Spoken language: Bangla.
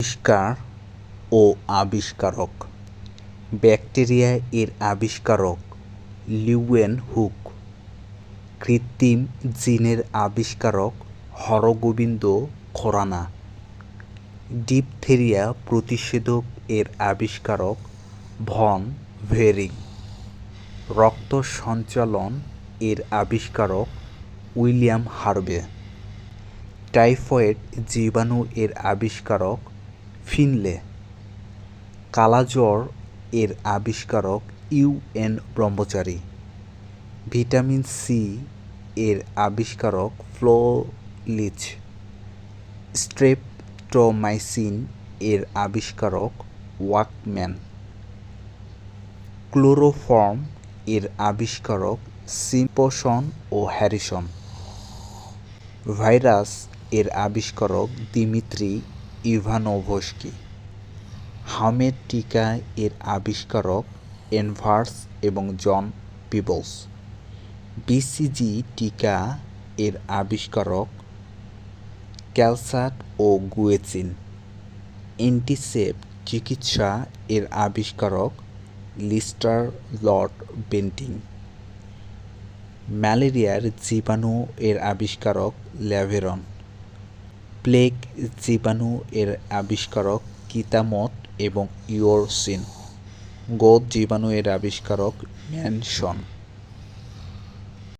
আবিষ্কার ও আবিষ্কারক। ব্যাকটেরিয়া এর আবিষ্কারক লিউয়েন হুক। কৃত্রিম জিনের আবিষ্কারক হরগোবিন্দ খোরানা। ডিপথেরিয়া প্রতিষেধক এর আবিষ্কারক ভন ভেরিং। রক্ত সঞ্চালন এর আবিষ্কারক উইলিয়াম হার্ভে টাইফয়েড জীবাণু এর আবিষ্কারক ফিনলে। কালাজ্বর এর আবিষ্কারক U N Brahmachari. Vitamin C এর আবিষ্কারক ফ্লোলিচ। স্ট্রেপ্টোমাইসিন এর আবিষ্কারক ওয়াকম্যান। ক্লোরোফর্ম এর আবিষ্কারক সিম্পসন ও হ্যারিসন। ভাইরাস এর আবিষ্কারক দিমিত্রি ইভানোভস্কি। হামের টিকা এর আবিষ্কারক এনভার্স এবং জন পিবলস। বিসিজি টিকা এর আবিষ্কারক ক্যালসাট ও গুয়েচিন। অ্যান্টিসেপ চিকিৎসা এর আবিষ্কারক লিস্টার লর্ড বেন্টিং। ম্যালেরিয়ার জীবাণু এর আবিষ্কারক ল্যাভেরন। প্লেগ জীবাণু এর আবিষ্কারক কিতামত এবং ইওরসিন গোদ জীবাণু এর আবিষ্কারক ম্যানসন।